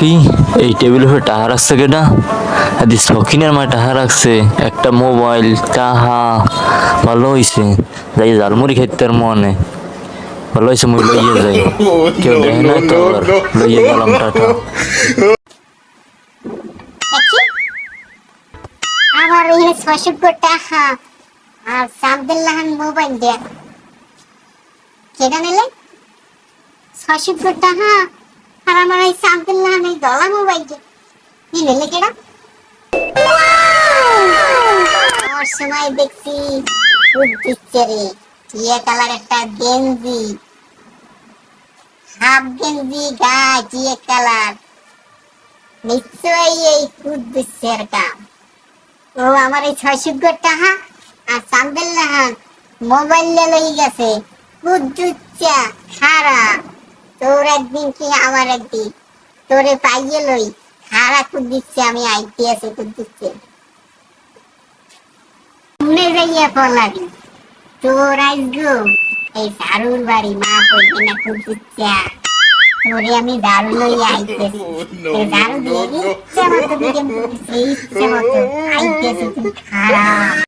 কি? এই টেবিল উপরে টাহা রাখছে কেটা আদি শখিনের মা টাহা রাখছে। একটা মোবাইল টাহা ভালো হইছে। যাই জালমুড়ি খাইতে আর মনে। ভালো হয়েছে মুই লইয়ে যাই। কেউ দেখে না তো লইয়ে গেলাম, টাটা। আমার আর সাবদুল্লাহান মোবাইল দেয়া। কেটা নিলে? ছয়শো টাকা। আর আমার এই দলা কি? কেটা ওর সময় দেখছি রে টিয়া কালার একটা গেঞ্জি। হাফ গেঞ্জি টিয়া কালার নিশ্চয়ই এই কুদ্দুসের কাম। ও আমার এই ছয়শো টাকা আর সামদুল্লাহান মোবাইল লই গেছে। কুদ্দুচ্চা খারাপ একদিন কি আমার একদিন। তোরে পাইয়ে লই খারা কুদ্দুচ্ছে আমি আইতে আছে কুদ্দুচ্ছে শুনে যাইয়া পলাবি। তোর আইসগো এই সারুর বাড়ি মা পড়বে না কুদ্দুচ্চা তোরে আমি দারু লই আইতেছি দারু দিয়ে ইচ্ছে মতো দিকে ইচ্ছে মতো আইতেছি খারাপ।